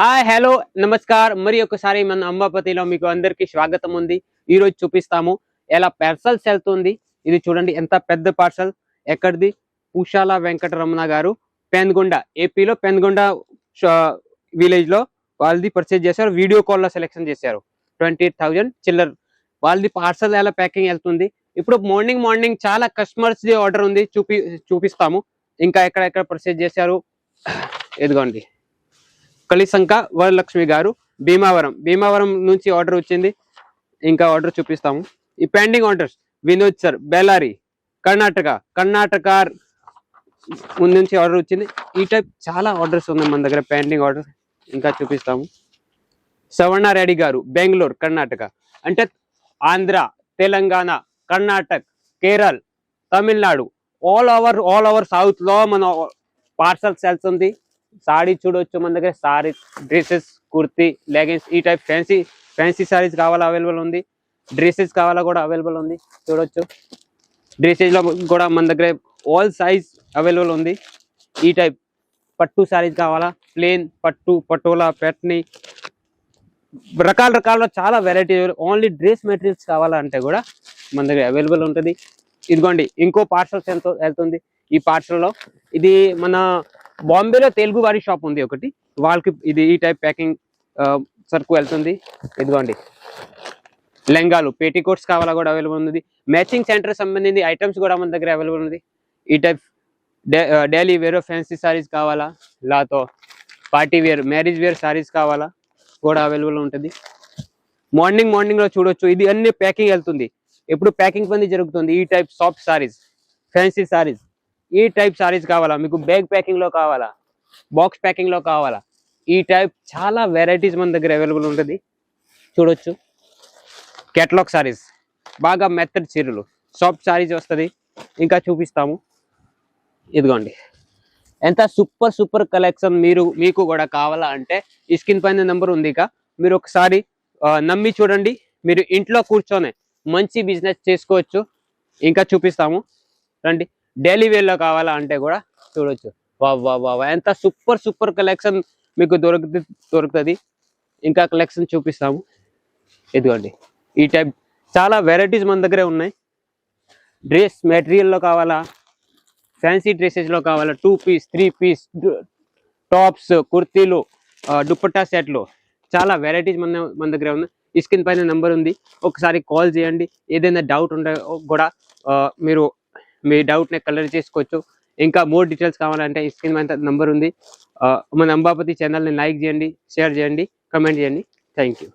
Hi hello namaskar. మరి ఒకసారి మన అంబాపతిలో మీకు అందరికి స్వాగతం ఉంది. ఈ రోజు చూపిస్తాము ఎలా పార్సల్స్ వెళ్తుంది. ఇది చూడండి ఎంత పెద్ద పార్సల్ ఎక్కడిది? ఉషాల వెంకటరమణ గారు పెన్గొండ ఏపీలో పెన్గొండ విలేజ్లో వాళ్ళది పర్చేజ్ చేశారు. వీడియో కాల్లో సెలెక్షన్ చేశారు. ట్వంటీ థౌజండ్ చిల్లర్. వాళ్ళది పార్సల్ ఎలా ప్యాకింగ్ వెళ్తుంది. ఇప్పుడు మార్నింగ్ మార్నింగ్ చాలా కస్టమర్స్ ఆర్డర్ ఉంది. చూపి చూపిస్తాము. ఇంకా ఎక్కడెక్కడ పర్చేజ్ చేశారు? ఇదిగోండి. కలిసంక వరలక్ష్మి గారు భీమావరం. భీమావరం నుంచి ఆర్డర్ వచ్చింది. ఇంకా ఆర్డర్ చూపిస్తాము. ఈ pending orders Vinod sir Bellary Karnataka. Karnataka ముందు నుంచి ఆర్డర్ వచ్చింది. ఈ టైప్ చాలా ఆర్డర్స్ ఉన్నాయి మన దగ్గర పెండింగ్ ఆర్డర్ ఇంకా చూపిస్తాము. సవర్ణ రెడ్డి గారు బెంగళూరు కర్ణాటక. అంటే Andhra Telangana Karnataka Kerala Tamil Nadu. All over all over south మన పార్సల్ సెల్స్ ఉంది. సాడీ చూడొచ్చు మన దగ్గర సారీ డ్రెస్సెస్ కుర్తీ లెగిన్స్ ఈ టైప్ ఫ్యాన్సీ ఫ్యాన్సీ సారీస్ కావాలా అవైలబుల్ ఉంది? డ్రెస్సెస్ కావాలా కూడా అవైలబుల్ ఉంది? చూడొచ్చు. డ్రెస్సెస్లో కూడా మన దగ్గర ఆల్ సైజ్ అవైలబుల్ ఉంది. ఈ టైప్ పట్టు సారీస్ కావాలా? ప్లేన్ పట్టు పటోలా పెట్ని. రకాల రకాల చాలా వెరైటీ ఓన్లీ డ్రెస్ మెటీరియల్స్ కావాలంటే కూడా మన దగ్గర అవైలబుల్ ఉంటుంది. ఇదిగోండి ఇంకో పార్సల్స్ ఎంత వెళ్తుంది. ఈ పార్సల్లో ఇది మన బాంబేలో తెలుగు వారి షాప్ ఉంది ఒకటి. వాళ్ళకి ఇది ఈ టైప్ ప్యాకింగ్ సరుకు వెళ్తుంది. ఇదిగోండి. లెంగాలు పేటీకోట్స్ కావాలా కూడా అవైలబుల్ ఉంది మ్యాచింగ్ సెంటర్ సంబంధించి ఐటమ్స్ కూడా మన దగ్గర అవైలబుల్ ఉంది ఈ type daily wear fancy saris కావాలా? లాతో party wear marriage wear saris కావాలా? కూడా అవైలబుల్ ఉంటుంది. మార్నింగ్ మార్నింగ్లో చూడొచ్చు. ఇది అన్ని ప్యాకింగ్ వెళ్తుంది. ఎప్పుడు ప్యాకింగ్ పని జరుగుతుంది. ఈ type soft saris fancy saris ఈ టైప్ సారీస్ కావాలా? మీకు బ్యాగ్ ప్యాకింగ్లో కావాలా? బాక్స్ ప్యాకింగ్లో కావాలా? ఈ టైప్ చాలా వెరైటీస్ మన దగ్గర అవైలబుల్ ఉంటుంది. చూడొచ్చు. కేటలాగ్ సారీస్ బాగా మెత్తడ్ చీరలు. సాఫ్ట్ సారీస్ వస్తుంది. ఇంకా చూపిస్తాము. ఇదిగోండి. ఎంత సూపర్ సూపర్ కలెక్షన్ మీరు మీకు కూడా కావాలా అంటే ఈ స్క్రీన్ పైన నెంబర్ ఉంది ఇక. మీరు ఒకసారి నమ్మి చూడండి. మీరు ఇంట్లో కూర్చొని మంచి బిజినెస్ చేసుకోవచ్చు. ఇంకా చూపిస్తాము. రండి. డైలీ వేర్లో కావాలా అంటే కూడా చూడొచ్చు. వా వా వా ఎంత సూపర్ సూపర్ కలెక్షన్ మీకు దొరుకుతుంది దొరుకుతుంది. ఇంకా కలెక్షన్ చూపిస్తాము. ఇదిగోండి. ఈ టైప్ చాలా వెరైటీస్ మన దగ్గరే ఉన్నాయి. డ్రెస్ మెటీరియల్లో కావాలా? ఫ్యాన్సీ డ్రెస్సెస్లో కావాలా? Two piece three piece tops కుర్తీలు dupatta సెట్లు. చాలా వెరైటీస్ మన మన దగ్గర ఉన్నాయి. ఈ స్క్రీన్ పైన నెంబర్ ఉంది. ఒకసారి కాల్ చేయండి. ఏదైనా డౌట్ ఉంటే కూడా మీరు మీ డౌట్ని కలర్ చేసుకోవచ్చు. ఇంకా మోర్ డీటెయిల్స్ కావాలంటే ఈ స్క్రీన్ మీద నెంబర్ ఉంది. ఆ, మన అంబాపతి ఛానల్ని లైక్ చేయండి షేర్ చేయండి కమెంట్ చేయండి. Thank you